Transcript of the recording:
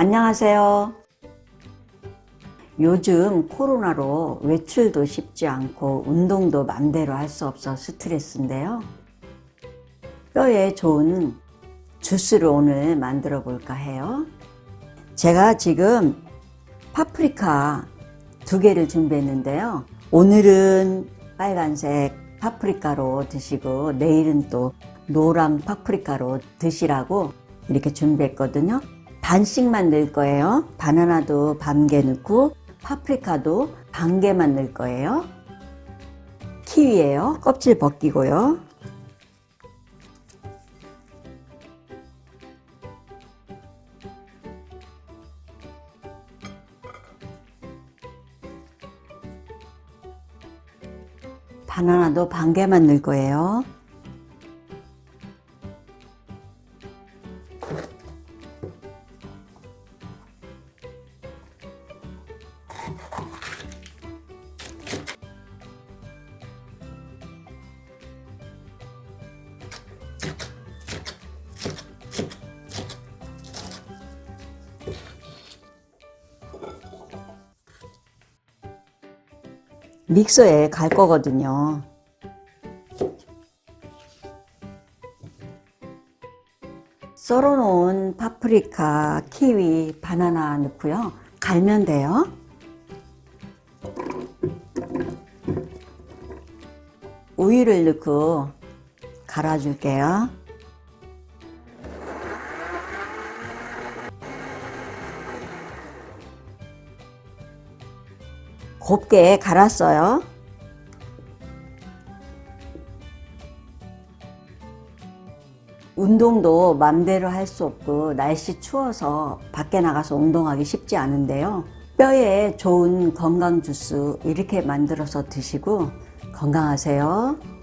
안녕하세요. 요즘 코로나로 외출도 쉽지 않고 운동도 맘대로 할 수 없어 스트레스인데요. 뼈에 좋은 주스를 오늘 만들어 볼까 해요. 제가 지금 파프리카 두 개를 준비했는데요. 오늘은 빨간색 파프리카로 드시고 내일은 또 노랑 파프리카로 드시라고 이렇게 준비했거든요. 반씩만 넣을 거예요. 바나나도 반개 넣고 파프리카도 반 개만 넣을 거예요. 키위예요. 껍질 벗기고요. 바나나도 반 개만 넣을 거예요. 믹서에 갈 거거든요. 썰어 놓은 파프리카, 키위, 바나나 넣고요. 갈면 돼요. 우유를 넣고 갈아줄게요. 곱게 갈았어요. 운동도 맘대로 할 수 없고 날씨 추워서 밖에 나가서 운동하기 쉽지 않은데요. 뼈에 좋은 건강 주스 이렇게 만들어서 드시고 건강하세요.